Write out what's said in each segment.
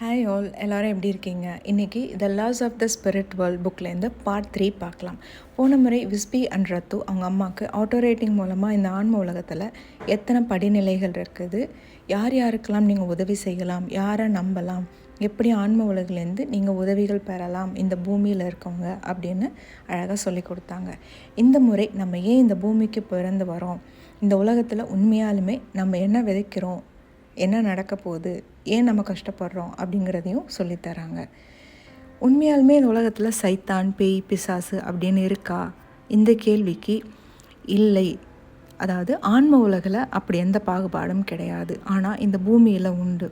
Hi all எல்லோரும் எப்படி இருக்கீங்க? இன்றைக்கி the laws of the spirit world புக்லேருந்து part three பார்க்கலாம். போன முறை விஸ்பி அண்ட் ரத்து அவங்க அம்மாவுக்கு ஆட்டோ ரேட்டிங் மூலமாக இந்த ஆன்ம உலகத்தில் எத்தனை படிநிலைகள் இருக்குது? யார் யாருக்கெல்லாம் நீங்கள் உதவி செய்யலாம்? யாரை நம்பலாம்? எப்படி ஆன்ம உலகிலேருந்து நீங்கள் உதவிகள் பெறலாம்? இந்த பூமியில் இருக்கவங்க அப்படின்னு அழகாக சொல்லி கொடுத்தாங்க. இந்த முறை நம்ம ஏன் இந்த பூமிக்கு பிறந்து வரோம்? இந்த உலகத்தில் உண்மையாலுமே நம்ம என்ன விதைக்கிறோம்? என்ன நடக்க போகுது ஏன் நம்ம கஷ்டப்படுறோம் அப்படிங்கிறதையும் சொல்லித்தராங்க உண்மையாலுமே இந்த உலகத்தில் சைத்தான் பேய் பிசாசு அப்படின்னு இருக்கா? இந்த கேள்விக்கு இல்லை. அதாவது ஆன்ம உலகில் அப்படி எந்த பாகுபாடும் கிடையாது. ஆனால் இந்த பூமியில் உண்டு.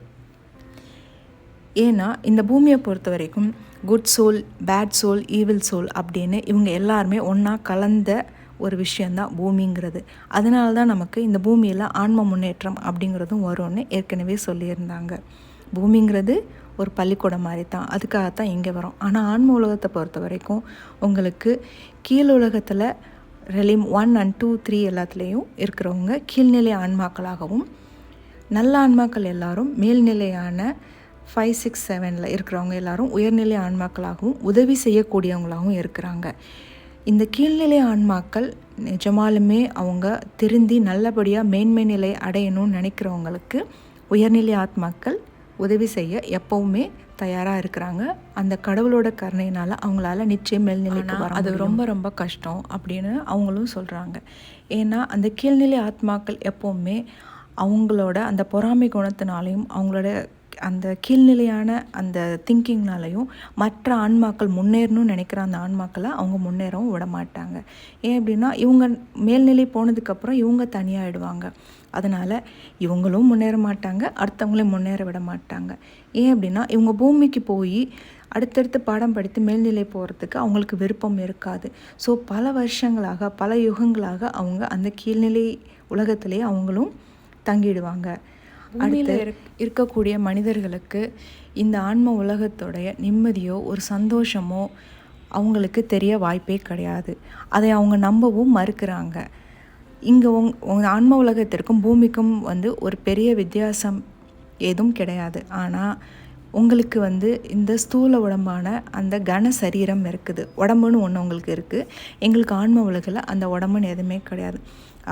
ஏன்னா இந்த பூமியை பொறுத்த வரைக்கும் good soul bad soul evil soul அப்படின்னு இவங்க எல்லாருமே ஒன்றா கலந்த ஒரு விஷயந்தான் பூமிங்கிறது. அதனால தான் நமக்கு இந்த பூமியில் ஆன்ம முன்னேற்றம் அப்படிங்கிறதும் வரும்னு ஏற்கனவே சொல்லியிருந்தாங்க. பூமிங்கிறது ஒரு பள்ளிக்கூடம் மாதிரி தான் அதுக்காகத்தான் இங்கே வரும். ஆனால் ஆன்ம உலகத்தை பொறுத்த வரைக்கும் உங்களுக்கு கீழ் உலகத்தில் realm one and two three எல்லாத்துலேயும் இருக்கிறவங்க கீழ்நிலை ஆன்மாக்களாகவும் நல்ல ஆன்மாக்கள் எல்லாரும் மேல்நிலையான ஃபைவ் சிக்ஸ் செவனில் இருக்கிறவங்க எல்லாரும் உயர்நிலை ஆன்மாக்களாகவும் உதவி செய்யக்கூடியவங்களாகவும் இருக்கிறாங்க. இந்த கீழ்நிலை ஆன்மாக்கள் நிஜமாலுமே அவங்க திருந்தி நல்லபடியாக மேன்மை நிலை அடையணும்னு நினைக்கிறவங்களுக்கு உயர்நிலை ஆத்மாக்கள் உதவி செய்ய எப்பவுமே தயாராக இருக்கிறாங்க. அந்த கடவுளோட கருணையினால் அவங்களால நிச்சயம் மேல்நிலைக்கு வர அது ரொம்ப ரொம்ப கஷ்டம் அப்படின்னு அவங்களும் சொல்கிறாங்க ஏன்னா அந்த கீழ்நிலை ஆத்மாக்கள் எப்போவுமே அவங்களோட அந்த பொறாமை குணத்தினாலையும் அவங்களோட அந்த கீழ்நிலையான அந்த திங்கிங்னாலையும் மற்ற ஆன்மாக்கள் முன்னேறணும்னு நினைக்கிற அந்த ஆன்மாக்களை அவங்க முன்னேறவும் விட மாட்டாங்க. ஏன் அப்படின்னா இவங்க மேல்நிலை போனதுக்கப்புறம் இவங்க தனியாகிடுவாங்க அதனால் இவங்களும் முன்னேற மாட்டாங்க அடுத்தவங்களையும் முன்னேற விட மாட்டாங்க. ஏன் அப்படின்னா இவங்க பூமிக்கு போய் அடுத்தடுத்து பாடம் படித்து மேல்நிலை போகிறதுக்கு அவங்களுக்கு விருப்பம் இருக்காது. ஸோ பல வருஷங்களாக பல யுகங்களாக அவங்க அந்த கீழ்நிலை உலகத்திலே அவங்களும் தங்கிடுவாங்க. பூமியில் இருக்கக்கூடிய மனிதர்களுக்கு இந்த ஆன்ம உலகத்துடைய நிம்மதியோ ஒரு சந்தோஷமோ அவங்களுக்கு தெரிய வாய்ப்பே கிடையாது. அதை அவங்க நம்பவும் மறுக்கிறாங்க. இங்கே உங் உங்கள் ஆன்ம உலகத்திற்கும் பூமிக்கும் வந்து ஒரு பெரிய வித்தியாசம் எதுவும் கிடையாது. ஆனால் உங்களுக்கு வந்து இந்த ஸ்தூல உடம்பான அந்த கன சரீரம் இருக்குது. உடம்புன்னு ஒன்று உங்களுக்கு இருக்குது எங்களுக்கு ஆன்ம உலகில் அந்த உடம்புன்னு எதுவுமே கிடையாது.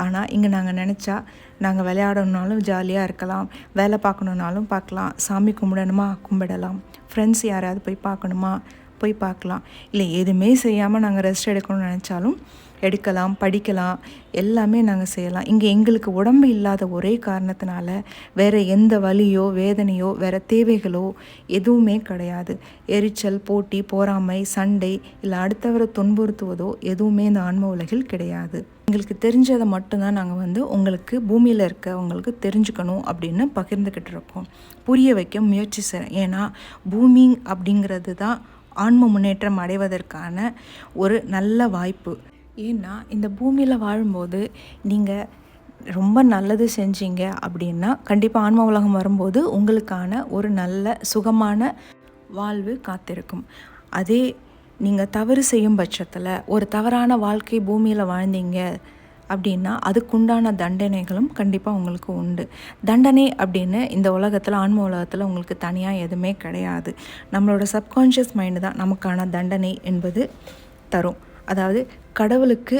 ஆனால் இங்கே நாங்கள் நினச்சா நாங்கள் விளையாடணுனாலும் ஜாலியாக இருக்கலாம். வேலை பார்க்கணுன்னாலும் பார்க்கலாம். சாமி கும்பிடணுமா? கும்பிடலாம். ஃப்ரெண்ட்ஸ் யாராவது போய் பார்க்கணுமா? போய் பார்க்கலாம். இல்லை எதுவுமே செய்யாமல் நாங்கள் ரெஸ்ட் எடுக்கணும்னு நினச்சாலும் எடுக்கலாம் படிக்கலாம். எல்லாமே நாங்கள் செய்யலாம். இங்கே எங்களுக்கு உடம்பு இல்லாத ஒரே காரணத்தினால வேறு எந்த வலியோ வேதனையோ வேறு தேவைகளோ எதுவுமே கிடையாது. எரிச்சல் போட்டி போராமை சண்டை இல்லை அடுத்தவரை துன்புறுத்துவதோ எதுவுமே இந்த ஆன்ம உலகில் கிடையாது. எங்களுக்கு தெரிஞ்சதை மட்டும்தான் நாங்கள் வந்து உங்களுக்கு பூமியில் இருக்கவங்களுக்கு தெரிஞ்சுக்கணும் அப்படின்னு பகிர்ந்துக்கிட்டு இருக்கோம். புரிய வைக்க முயற்சி செய்கிறேன் ஏன்னா பூமி அப்படிங்கிறது தான் ஆன்ம முன்னேற்றம் அடைவதற்கான ஒரு நல்ல வாய்ப்பு. ஏன்னா இந்த பூமியில் வாழும்போது நீங்கள் ரொம்ப நல்லது செஞ்சீங்க அப்படின்னா கண்டிப்பாக ஆன்ம உலகம் வரும்போது உங்களுக்கான ஒரு நல்ல சுகமான வாழ்வு காத்திருக்கும். அதே நீங்கள் தவறு செய்யும் பட்சத்தில் ஒரு தவறான வாழ்க்கை பூமியில் வாழ்ந்தீங்க அப்படின்னா அதுக்குண்டான தண்டனைகளும் கண்டிப்பாக உங்களுக்கு உண்டு. தண்டனை அப்படின்னு இந்த உலகத்தில் ஆன்ம உலகத்தில் உங்களுக்கு தனியாக எதுவுமே கிடையாது. நம்மளோட சப்கான்ஷியஸ் மைண்டு தான் நமக்கான தண்டனை என்பது தரும். அதாவது கடவுளுக்கு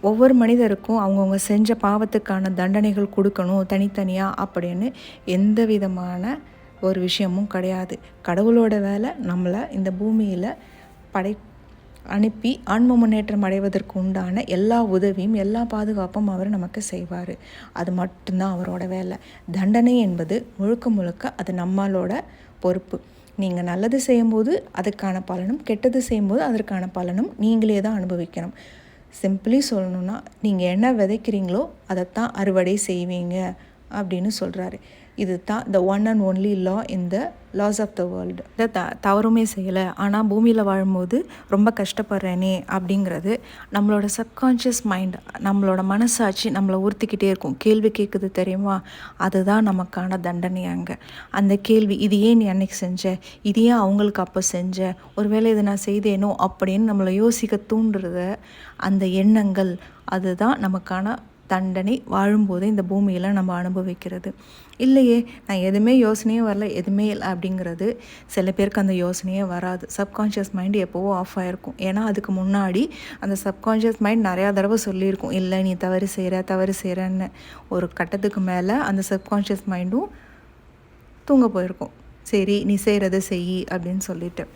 ஒவ்வொரு மனிதருக்கும் அவங்கவுங்க செஞ்ச பாவத்துக்கான தண்டனைகள் கொடுக்கணும் தனித்தனியாக அப்படின்னு எந்த விதமான ஒரு விஷயமும் கிடையாது. கடவுளோட வேலை நம்மளை இந்த பூமியில் படை அனுப்பி ஆன்ம முன்னேற்றம் அடைவதற்கு உண்டான எல்லா உதவியும் எல்லா பாதுகாப்பும் அவர் நமக்கு செய்வார். அது மட்டும்தான் அவரோட வேலை. தண்டனை என்பது முழுக்க முழுக்க அது நம்மளோட பொறுப்பு. நீங்கள் நல்லது செய்யும்போது அதுக்கான பலனும் கெட்டது செய்யும்போது அதற்கான பலனும் நீங்களே தான் அனுபவிக்கணும். சிம்பிளி சொல்லணும்னா நீங்கள் என்ன விதைக்கிறீங்களோ அதைத்தான் அறுவடை செய்வீங்க அப்படின்னு சொல்கிறாரு இது தான் the one and only law in the laws of the world இதை த தவறுமே செய்யலை. ஆனால் பூமியில் வாழும்போது ரொம்ப கஷ்டப்படுறேனே அப்படிங்கிறது நம்மளோட சப்கான்ஷியஸ் மைண்ட் நம்மளோட மனசாட்சி நம்மளை உறுத்திக்கிட்டே இருக்கும். கேள்வி கேட்குது தெரியுமா? அதுதான் நமக்கான தண்டனை அங்கே. அந்த கேள்வி இது ஏன் நீ அன்னைக்கு செஞ்ச? இது ஏன் அவங்களுக்கு அப்போ செஞ்ச? ஒருவேளை இதை நான் செய்தேனோ அப்படின்னு நம்மளை யோசிக்க தூண்டுறத அந்த எண்ணங்கள் அதுதான் நமக்கான தண்டனை வாழும்போதே இந்த பூமியில் நம்ம அனுபவிக்கிறது. இல்லையே நான் எதுவுமே யோசனையே வரல எதுவுமே இல்லை அப்படிங்கிறது சில பேருக்கு அந்த யோசனையே வராது. சப்கான்ஷியஸ் மைண்டு எப்போவோ ஆஃப் ஆகிருக்கும் ஏன்னா அதுக்கு முன்னாடி அந்த சப்கான்ஷியஸ் மைண்ட் நிறையா தடவை சொல்லியிருக்கும். இல்லை நீ தவறு செய்கிற தவறு செய்கிறன்னு ஒரு கட்டத்துக்கு மேலே அந்த சப்கான்ஷியஸ் மைண்டும் தூங்க போயிருக்கும். சரி நீ செய்கிறத செய் அப்படின்னு சொல்லிட்டு.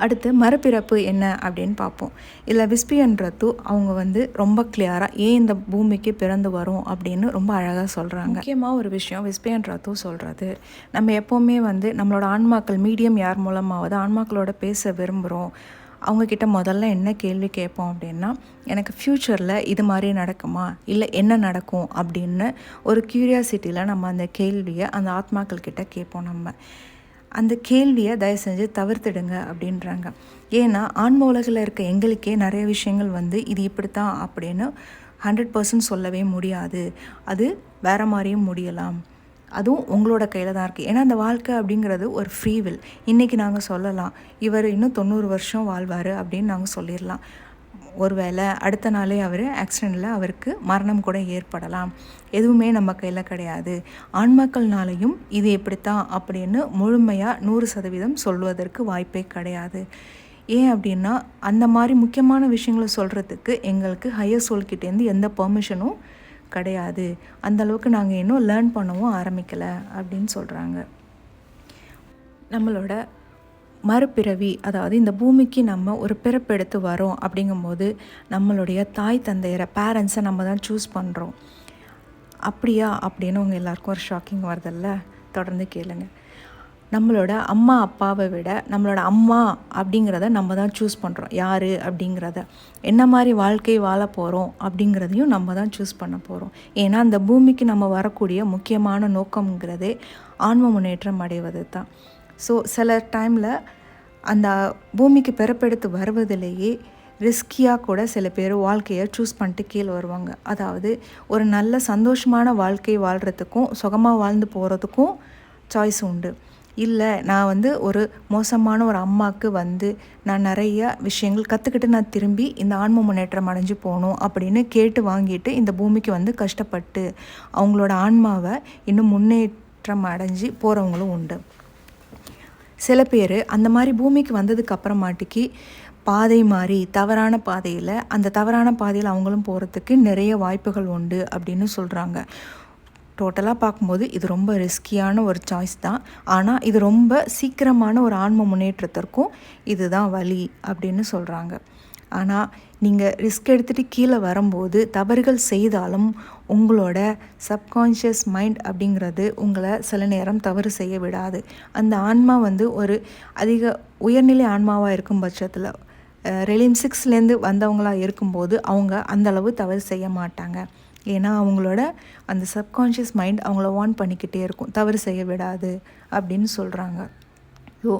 அடுத்து மறுபிறப்பு என்ன அப்படின்னு பார்ப்போம். இல்லை விஸ்பியன்றது அவங்க வந்து ரொம்ப கிளியராக ஏன் இந்த பூமிக்கு பிறந்து வரும் அப்படின்னு ரொம்ப அழகாக சொல்கிறாங்க முக்கியமாக ஒரு விஷயம் விஸ்பியன்றது சொல்கிறது நம்ம எப்போவுமே வந்து நம்மளோட ஆன்மாக்கள் மீடியம் யார் மூலமாவது ஆன்மாக்களோட பேச விரும்புகிறோம் அவங்கக்கிட்ட முதல்ல என்ன கேள்வி கேட்போம் அப்படின்னா எனக்கு ஃப்யூச்சரில் இது மாதிரி நடக்குமா? இல்லை என்ன நடக்கும் அப்படின்னு ஒரு க்யூரியாசிட்டியில் நம்ம அந்த கேள்வியை அந்த ஆத்மாக்கள் கிட்ட கேட்போம் நம்ம. அந்த கேள்வியை தயவு செஞ்சு தவிர்த்துடுங்க அப்படின்றாங்க. ஏன்னா ஆன்ம உலகில் இருக்க எங்களுக்கே நிறைய விஷயங்கள் வந்து இது இப்படித்தான் அப்படின்னு ஹண்ட்ரட் பர்சன்ட் சொல்லவே முடியாது. அது வேறு மாதிரியும் முடியலாம். அதுவும் உங்களோட கையில் தான் இருக்குது ஏன்னா அந்த வாழ்க்கை அப்படிங்கிறது ஒரு ஃப்ரீவில் இன்றைக்கி நாங்கள் சொல்லலாம் இவர் இன்னும் தொண்ணூறு வருஷம் வாழ்வார் அப்படின்னு நாங்கள் சொல்லிடலாம். ஒருவேளை அடுத்த நாளே அவர் ஆக்சிடெண்ட்டில் அவருக்கு மரணம் கூட ஏற்படலாம். எதுவுமே நம்ம கையில் கிடையாது. ஆன்மாக்கள்னாலையும் இது எப்படித்தான் அப்படின்னு முழுமையாக நூறு சதவீதம் சொல்வதற்கு வாய்ப்பே கிடையாது. ஏன் அப்படின்னா அந்த மாதிரி முக்கியமான விஷயங்களை சொல்கிறதுக்கு எங்களுக்கு ஹையர் சோல்கிட்டேருந்து எந்த பெர்மிஷனும் கிடையாது. அந்தளவுக்கு நாங்கள் இன்னும் லேர்ன் பண்ணவும் ஆரம்பிக்கலை அப்படின்னு சொல்கிறாங்க நம்மளோட மறுபிறவி அதாவது இந்த பூமிக்கு நம்ம ஒரு பிறப்பெடுத்து வரோம் அப்படிங்கும்போது நம்மளுடைய தாய் தந்தையரை பேரண்ட்ஸை நம்ம தான் சூஸ் பண்ணுறோம் அப்படியா அப்படின்னு உங்கள் எல்லாருக்கும் ஒரு ஷாக்கிங் வருதில்ல? தொடர்ந்து கேளுங்க. நம்மளோட அம்மா அப்பாவை விட நம்மளோட அம்மா அப்படிங்கிறத நம்ம தான் சூஸ் பண்ணுறோம் யார் அப்படிங்கிறத. என்ன மாதிரி வாழ்க்கை வாழ போகிறோம் அப்படிங்கிறதையும் நம்ம தான் சூஸ் பண்ண போகிறோம் ஏன்னா அந்த பூமிக்கு நம்ம வரக்கூடிய முக்கியமான நோக்கம்ங்கிறதே ஆன்ம முன்னேற்றம் அடைவது தான் ஸோ சில டைமில் அந்த பூமிக்கு பிறப்பெடுத்து வருவதிலேயே ரிஸ்கியாக கூட சில பேர் வாழ்க்கையை சூஸ் பண்ணிட்டு கீழே வருவாங்க. அதாவது ஒரு நல்ல சந்தோஷமான வாழ்க்கை வாழ்கிறதுக்கும் சுகமாக வாழ்ந்து போகிறதுக்கும் சாய்ஸ் உண்டு. இல்லை நான் வந்து ஒரு மோசமான ஒரு அம்மாவுக்கு வந்து நான் நிறைய விஷயங்கள் கற்றுக்கிட்டு நான் திரும்பி இந்த ஆன்ம முன்னேற்றம் அடைஞ்சு போகணும் அப்படின்னு கேட்டு வாங்கிட்டு இந்த பூமிக்கு வந்து கஷ்டப்பட்டு அவங்களோட ஆன்மாவை இன்னும் முன்னேற்றம் அடைஞ்சு போகிறவங்களும் உண்டு. சில பேர் அந்த மாதிரி பூமிக்கு வந்ததுக்கு அப்புறமாட்டிக்கு பாதை மாறி தவறான பாதையில் அந்த தவறான பாதையில் அவங்களும் போகிறதுக்கு நிறைய வாய்ப்புகள் உண்டு அப்படின்னு சொல்கிறாங்க டோட்டலாக பார்க்கும்போது இது ரொம்ப ரிஸ்கியான ஒரு சாய்ஸ் தான். ஆனால் இது ரொம்ப சீக்கிரமான ஒரு ஆன்ம முன்னேற்றத்திற்கும் இதுதான் வழி அப்படின்னு சொல்கிறாங்க ஆனால் நீங்கள் ரிஸ்க் எடுத்துகிட்டு கீழே வரும்போது தவறுகள் செய்தாலும் உங்களோட சப்கான்ஷியஸ் மைண்ட் அப்படிங்கிறது உங்களை சில நேரம் தவறு செய்ய விடாது. அந்த ஆன்மா வந்து ஒரு அதிக உயர்நிலை ஆன்மாவாக இருக்கும் பட்சத்தில் ரெலிம் சிக்ஸ்லேருந்து வந்தவங்களாக இருக்கும்போது அவங்க அந்தளவு தவறு செய்ய மாட்டாங்க. ஏன்னா அவங்களோட அந்த சப்கான்ஷியஸ் மைண்ட் அவங்கள வான் பண்ணிக்கிட்டே இருக்கும். தவறு செய்ய விடாது அப்படின்னு சொல்கிறாங்க ஸோ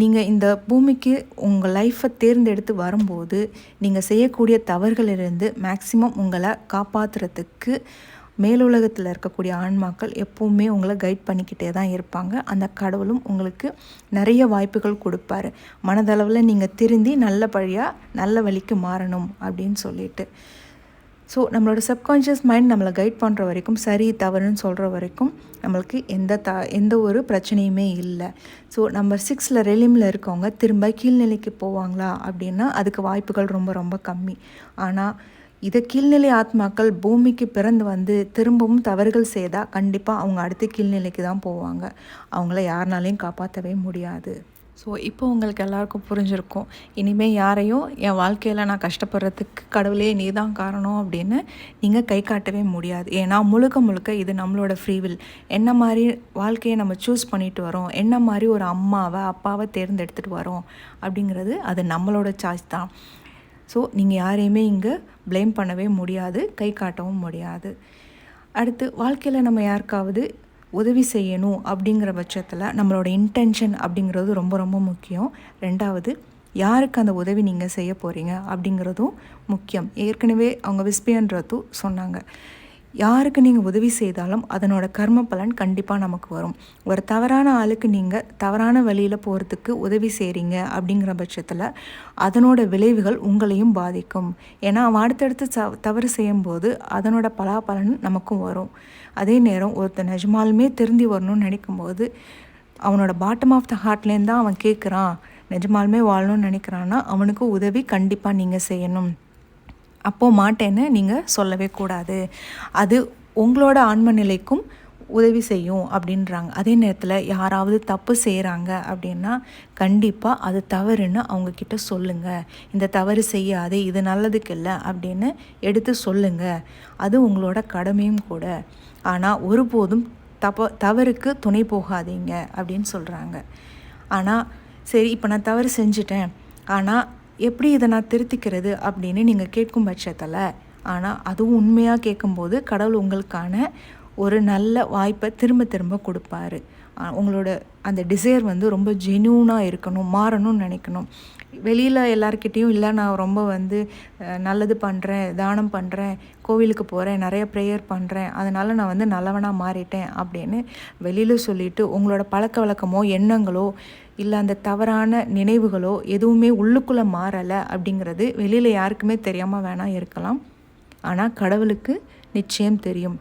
நீங்கள் இந்த பூமிக்கு உங்கள் லைஃப்பை தேர்ந்தெடுத்து வரும்போது நீங்கள் செய்யக்கூடிய தவறுகளிலிருந்து மேக்சிமம் உங்களை காப்பாற்றுறதுக்கு மேலுலகத்தில் இருக்கக்கூடிய ஆன்மாக்கள் எப்போவுமே உங்களை கைட் பண்ணிக்கிட்டே தான் இருப்பாங்க. அந்த கடவுளும் உங்களுக்கு நிறைய வாய்ப்புகள் கொடுப்பாரு. மனதளவில் நீங்கள் திருந்தி நல்ல பழியாக நல்ல வழிக்கு மாறணும் அப்படின்னு சொல்லிட்டு. ஸோ நம்மளோட சப்கான்ஷியஸ் மைண்ட் நம்மளை கைட் பண்ணுற வரைக்கும் சரி தவறுன்னு சொல்கிற வரைக்கும் நம்மளுக்கு எந்த த எந்த ஒரு பிரச்சனையுமே இல்லை. ஸோ நம்பர் சிக்ஸில் ரெலிமில் இருக்கவங்க திரும்ப கீழ்நிலைக்கு போவாங்களா அப்படின்னா அதுக்கு வாய்ப்புகள் ரொம்ப ரொம்ப கம்மி. ஆனால் இதை கீழ்நிலை ஆத்மாக்கள் பூமிக்கு பிறந்து வந்து திரும்பவும் தவறுகள் செய்தால் கண்டிப்பாக அவங்க அடுத்த கீழ்நிலைக்கு தான் போவாங்க. அவங்கள யாருனாலையும் காப்பாற்றவே முடியாது. ஸோ இப்போ உங்களுக்கு எல்லாருக்கும் புரிஞ்சிருக்கும். இனிமேல் யாரையும் என் வாழ்க்கையில் நான் கஷ்டப்படுறதுக்கு கடவுளே நீ தான் காரணம் அப்படின்னு நீங்கள் கை காட்டவே முடியாது. ஏன்னா முழுக்க முழுக்க இது நம்மளோட ஃப்ரீவில் என்ன மாதிரி வாழ்க்கையை நம்ம சூஸ் பண்ணிட்டு வரோம்? என்ன மாதிரி ஒரு அம்மாவை அப்பாவை தேர்ந்தெடுத்துட்டு வரோம்? அப்படிங்கிறது அது நம்மளோட சாய்ஸ் தான். ஸோ நீங்கள் யாரையுமே இங்கே ப்ளேம் பண்ணவே முடியாது கை காட்டவும் முடியாது. அடுத்து வாழ்க்கையில் நம்ம யாருக்காவது உதவி செய்யணும் அப்படிங்கிற பட்சத்தில் நம்மளோட இன்டென்ஷன் அப்படிங்கிறது ரொம்ப ரொம்ப முக்கியம். ரெண்டாவது யாருக்கு அந்த உதவி நீங்கள் செய்ய போகிறீங்க அப்படிங்கிறதும் முக்கியம். ஏற்கனவே அவங்க விஸ்பியன்றதும் சொன்னாங்க. யாருக்கு நீங்கள் உதவி செய்தாலும் அதனோட கர்ம பலன் கண்டிப்பாக நமக்கு வரும். ஒரு தவறான ஆளுக்கு நீங்கள் தவறான வழியில் போகிறதுக்கு உதவி செய்கிறீங்க அப்படிங்கிற பட்சத்தில் அதனோட விளைவுகள் உங்களையும் பாதிக்கும். ஏன்னா அவன் அடுத்தடுத்து ச தவறு செய்யும்போது அதனோட பலாபலன் நமக்கும் வரும். அதே நேரம் ஒருத்தர் நிஜமாலுமே திருந்தி வரணும்னு நினைக்கும்போது அவனோட பாட்டம் ஆஃப் த ஹார்ட்லேருந்து தான் அவன் கேட்குறான் நிஜமாலுமே வாழணும்னு நினைக்கிறான்னா அவனுக்கு உதவி கண்டிப்பாக நீங்கள் செய்யணும். அப்போது மாட்டேன்னு நீங்கள் சொல்லவே கூடாது. அது உங்களோட ஆன்ம நிலைக்கும் உதவி செய்யும் அப்படின்றாங்க. அதே நேரத்தில் யாராவது தப்பு செய்கிறாங்க அப்படின்னா கண்டிப்பாக அது தவறுன்னு அவங்கக்கிட்ட சொல்லுங்கள் இந்த தவறு செய்யாதே இது நல்லதுக்கு இல்லை அப்படின்னு எடுத்து சொல்லுங்கள் அது உங்களோட கடமையும் கூட. ஆனால் ஒருபோதும் தப்ப தவறுக்கு துணை போகாதீங்க அப்படின்னு சொல்கிறாங்க ஆனால் சரி இப்போ நான் தவறு செஞ்சிட்டேன். ஆனால் எப்படி இதை நான் திருத்திக்கிறது அப்படின்னு நீங்கள் கேட்கும் பட்சத்தில் ஆனால் அதுவும் உண்மையாக கேட்கும்போது கடவுள் உங்களுக்கான ஒரு நல்ல வாய்ப்பை திரும்ப திரும்ப கொடுப்பாரு. உங்களோட அந்த டிசைர் வந்து ரொம்ப ஜென்யூனாக இருக்கணும் மாறணும்னு நினைக்கணும். வெளியில் எல்லாருக்கிட்டேயும் இல்லை நான் ரொம்ப வந்து நல்லது பண்ணுறேன் தானம் பண்ணுறேன் கோவிலுக்கு போகிறேன் நிறைய ப்ரேயர் பண்ணுறேன் அதனால் நான் வந்து நல்லவனாக மாறிட்டேன் அப்படின்னு வெளியில் சொல்லிவிட்டு உங்களோட பழக்க வழக்கமோ எண்ணங்களோ இல்லை அந்த தவறான நினைவுகளோ எதுவுமே உள்ளுக்குள்ளே மாறலை அப்படிங்கிறது வெளியில் யாருக்குமே தெரியாமல் வேணால் இருக்கலாம். ஆனால் கடவுளுக்கு நிச்சயம் தெரியும்.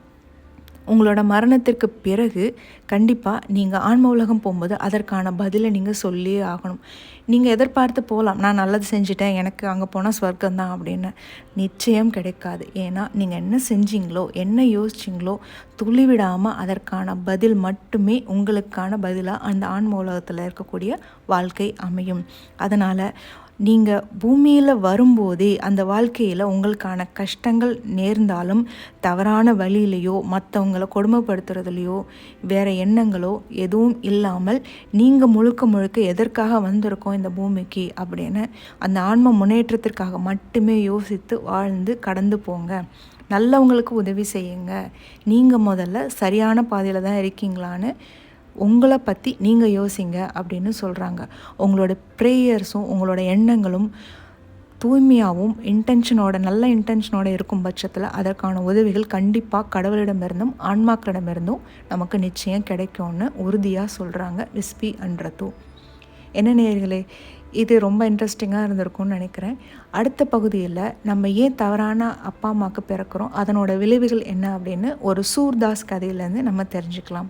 உங்களோட மரணத்திற்கு பிறகு கண்டிப்பாக நீங்கள் ஆன்ம உலகம் போகும்போது அதற்கான பதிலை நீங்கள் சொல்லியே ஆகணும். நீங்கள் எதிர்பார்த்து போகலாம் நான் நல்லது செஞ்சுட்டேன் எனக்கு அங்கே போனால் ஸ்வர்க்கம்தான் அப்படின்னு. நிச்சயம் கிடைக்காது. ஏன்னா நீங்கள் என்ன செஞ்சீங்களோ என்ன யோசிச்சிங்களோ துளிவிடாமல் அதற்கான பதில் மட்டுமே உங்களுக்கான பதிலாக அந்த ஆன்ம உலகத்தில் இருக்கக்கூடிய வாழ்க்கை அமையும். அதனால் நீங்கள் பூமியில் வரும்போதே அந்த வாழ்க்கையில் உங்களுக்கான கஷ்டங்கள் நேர்ந்தாலும் தவறான வழியிலையோ மற்றவங்கள கொடுமைப்படுத்துறதுலையோ வேறு எண்ணங்களோ எதுவும் இல்லாமல் நீங்கள் முழுக்க முழுக்க எதற்காக வந்திருக்கோம் இந்த பூமிக்கு அப்படின்னு அந்த ஆன்ம முன்னேற்றத்திற்காக மட்டுமே யோசித்து வாழ்ந்து கடந்து போங்க. நல்லவங்களுக்கு உதவி செய்யுங்க. நீங்கள் முதல்ல சரியான பாதையில் தான் இருக்கீங்களான்னு உங்களை பற்றி நீங்கள் யோசிங்க அப்படின்னு சொல்கிறாங்க உங்களோட ப்ரேயர்ஸும் உங்களோட எண்ணங்களும் தூய்மையாகவும் இன்டென்ஷனோட நல்ல இன்டென்ஷனோட இருக்கும் பட்சத்தில் அதற்கான உதவிகள் கண்டிப்பாக கடவுளிடமிருந்தும் ஆன்மாக்களிடமிருந்தும் நமக்கு நிச்சயம் கிடைக்கும்னு உறுதியாக சொல்கிறாங்க விஸ்பி அன்றதூ என்ன நேர்களே இது ரொம்ப இன்ட்ரெஸ்டிங்காக இருந்திருக்கும்னு நினைக்கிறேன். அடுத்த பகுதியில் நம்ம ஏன் தவறான அப்பா அம்மாவுக்கு பிறக்கிறோம் அதனோட விளைவுகள் என்ன அப்படின்னு ஒரு சூர்தாஸ் கதையிலேருந்து நம்ம தெரிஞ்சுக்கலாம்.